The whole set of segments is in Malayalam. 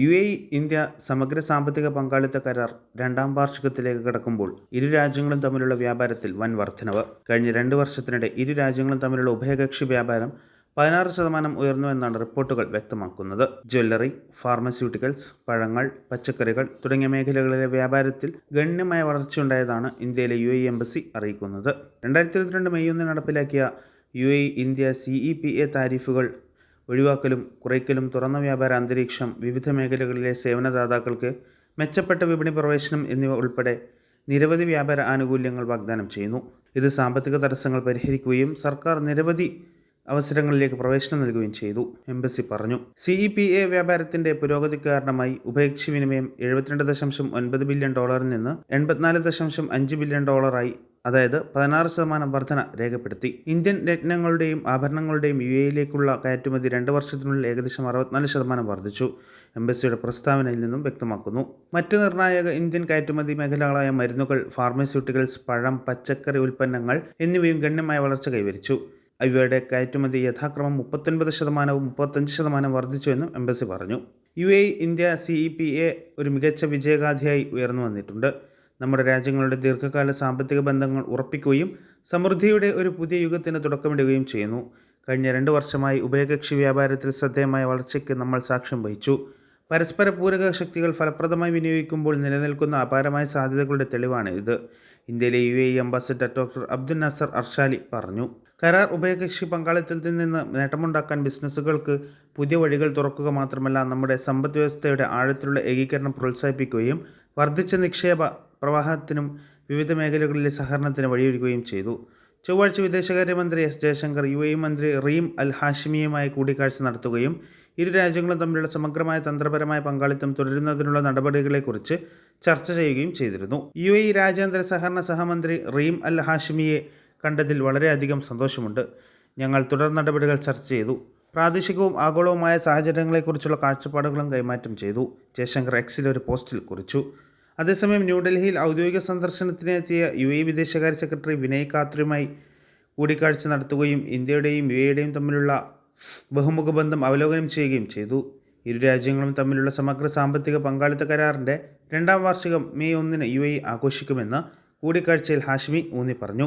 യു എ ഇന്ത്യ സമഗ്ര സാമ്പത്തിക പങ്കാളിത്ത കരാർ രണ്ടാം വാർഷികത്തിലേക്ക് കടക്കുമ്പോൾ ഇരു രാജ്യങ്ങളും തമ്മിലുള്ള വ്യാപാരത്തിൽ വൻ വർധനവ്. കഴിഞ്ഞ രണ്ട് വർഷത്തിനിടെ ഇരു രാജ്യങ്ങളും തമ്മിലുള്ള ഉഭയകക്ഷി വ്യാപാരം പതിനാറ് ശതമാനം ഉയർന്നുവെന്നാണ് റിപ്പോർട്ടുകൾ വ്യക്തമാക്കുന്നത്. ജ്വല്ലറി ഫാർമസ്യൂട്ടിക്കൽസ് പഴങ്ങൾ പച്ചക്കറികൾ തുടങ്ങിയ മേഖലകളിലെ വ്യാപാരത്തിൽ ഗണ്യമായ വളർച്ചയുണ്ടായതാണ് ഇന്ത്യയിലെ യു എ എംബസി അറിയിക്കുന്നത്. രണ്ടായിരത്തി ഇരുപത്തിരണ്ട് മെയ് ഒന്നിന് നടപ്പിലാക്കിയ U A India C E P A താരിഫുകൾ ഒഴിവാക്കലും കുറയ്ക്കലും തുറന്ന വ്യാപാര അന്തരീക്ഷം വിവിധ മേഖലകളിലെ സേവനദാതാക്കൾക്ക് മെച്ചപ്പെട്ട വിപണി പ്രവേശനം എന്നിവ ഉൾപ്പെടെ നിരവധി വ്യാപാര ആനുകൂല്യങ്ങൾ വാഗ്ദാനം ചെയ്യുന്നു. ഇത് സാമ്പത്തിക തടസ്സങ്ങൾ പരിഹരിക്കുകയും സർക്കാർ നിരവധി അവസരങ്ങളിലേക്ക് പ്രവേശനം നൽകുകയും ചെയ്തു. എംബസി പറഞ്ഞു. സി ഇ പി എ വ്യാപാരത്തിന്റെ പുരോഗതി കാരണമായി ഉഭയകക്ഷി വിനിമയം എഴുപത്തിരണ്ട് ദശാംശം ഒൻപത് ബില്യൺ ഡോളറിൽ നിന്ന് എൺപത്തിനാല് ദശാംശം അഞ്ച് ബില്യൺ ഡോളറായി അതായത് പതിനാറ് ശതമാനം വർധന രേഖപ്പെടുത്തി. ഇന്ത്യൻ രത്നങ്ങളുടെയും ആഭരണങ്ങളുടെയും യു എയിലേക്കുള്ള കയറ്റുമതി രണ്ട് വർഷത്തിനുള്ളിൽ ഏകദേശം അറുപത്തിനാല് ശതമാനം വർദ്ധിച്ചു. എംബസിയുടെ പ്രസ്താവനയിൽ നിന്നും വ്യക്തമാക്കുന്നു. മറ്റ് നിർണായക ഇന്ത്യൻ കയറ്റുമതി മേഖലകളായ മരുന്നുകൾ ഫാർമസ്യൂട്ടിക്കൽസ് പഴം പച്ചക്കറി ഉൽപ്പന്നങ്ങൾ എന്നിവയും ഗണ്യമായ വളർച്ച കൈവരിച്ചു. ഇവയുടെ കയറ്റുമതി യഥാക്രമം മുപ്പത്തൊൻപത് ശതമാനവും മുപ്പത്തഞ്ച് ശതമാനം വർദ്ധിച്ചുവെന്നും എംബസി പറഞ്ഞു. U A India C E P A ഒരു മികച്ച വിജയഗാഥയായി ഉയർന്നു വന്നിട്ടുണ്ട്. നമ്മുടെ രാജ്യങ്ങളുടെ ദീർഘകാല സാമ്പത്തിക ബന്ധങ്ങൾ ഉറപ്പിക്കുകയും സമൃദ്ധിയുടെ ഒരു പുതിയ യുഗത്തിന് തുടക്കമിടുകയും ചെയ്യുന്നു. കഴിഞ്ഞ രണ്ട് വർഷമായി ഉഭയകക്ഷി വ്യാപാരത്തിൽ ശ്രദ്ധേയമായ വളർച്ചയ്ക്ക് നമ്മൾ സാക്ഷ്യം വഹിച്ചു. പരസ്പര പൂരക ശക്തികൾ ഫലപ്രദമായി വിനിയോഗിക്കുമ്പോൾ നിലനിൽക്കുന്ന അപാരമായ സാധ്യതകളുടെ തെളിവാണ് ഇത് ഇന്ത്യയിലെ U A ambassador doctor Abdul Nasser Alshaali പറഞ്ഞു. കരാർ ഉഭയകക്ഷി പങ്കാളിത്തത്തിൽ നിന്ന് നേട്ടമുണ്ടാക്കാൻ ബിസിനസ്സുകൾക്ക് പുതിയ വഴികൾ തുറക്കുക മാത്രമല്ല നമ്മുടെ സമ്പദ് വ്യവസ്ഥയുടെ ആഴത്തിലുള്ള ഏകീകരണം പ്രോത്സാഹിപ്പിക്കുകയും വർദ്ധിച്ച നിക്ഷേപ പ്രവാഹത്തിനും വിവിധ മേഖലകളിലെ സഹകരണത്തിന് വഴിയൊരുക്കുകയും ചെയ്തു. ചൊവ്വാഴ്ച വിദേശകാര്യമന്ത്രി എസ്. ജയശങ്കർ യു എ മന്ത്രി റീം അൽ ഹാഷിമിയുമായി കൂടിക്കാഴ്ച നടത്തുകയും ഇരു രാജ്യങ്ങളും തമ്മിലുള്ള സമഗ്രമായ തന്ത്രപരമായ പങ്കാളിത്തം തുടരുന്നതിനുള്ള നടപടികളെക്കുറിച്ച് ചർച്ച ചെയ്യുകയും ചെയ്തിരുന്നു. യു എ രാജ്യാന്തര സഹകരണ സഹമന്ത്രി റീം അൽ ഹാഷിമിയെ കണ്ടതിൽ വളരെയധികം സന്തോഷമുണ്ട്. ഞങ്ങൾ തുടർ നടപടികൾ ചർച്ച ചെയ്തു. പ്രാദേശികവും ആഗോളവുമായ സാഹചര്യങ്ങളെക്കുറിച്ചുള്ള കാഴ്ചപ്പാടുകളും കൈമാറ്റം ചെയ്തു. ജയശങ്കർ എക്സിൽ ഒരു പോസ്റ്റിൽ കുറിച്ചു. അതേസമയം ന്യൂഡൽഹിയിൽ ഔദ്യോഗിക സന്ദർശനത്തിനെത്തിയ യു എ വിദേശകാര്യ സെക്രട്ടറി വിനയ് കാത്രിയുമായി കൂടിക്കാഴ്ച നടത്തുകയും ഇന്ത്യയുടെയും യു എയുടെയും തമ്മിലുള്ള ബഹുമുഖ ബന്ധം അവലോകനം ചെയ്യുകയും ചെയ്തു. ഇരു രാജ്യങ്ങളും തമ്മിലുള്ള സമഗ്ര സാമ്പത്തിക പങ്കാളിത്ത കരാറിന്റെ രണ്ടാം വാർഷികം മെയ് ഒന്നിന് യു എ ആഘോഷിക്കുമെന്ന് കൂടിക്കാഴ്ചയിൽ ഹാഷ്മി ഊന്നി പറഞ്ഞു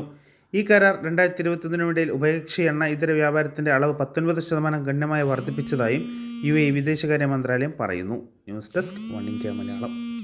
ഈ കരാർ രണ്ടായിരത്തി ഇരുപത്തൊന്നിനുമിടയിൽ ഉഭയകക്ഷി എണ്ണ ഇതര വ്യാപാരത്തിന്റെ അളവ് പത്തൊൻപത് ശതമാനം ഗണ്യമായി വർദ്ധിപ്പിച്ചതായും യു എ വിദേശകാര്യ മന്ത്രാലയം പറയുന്നു. News desk One India Malayalam.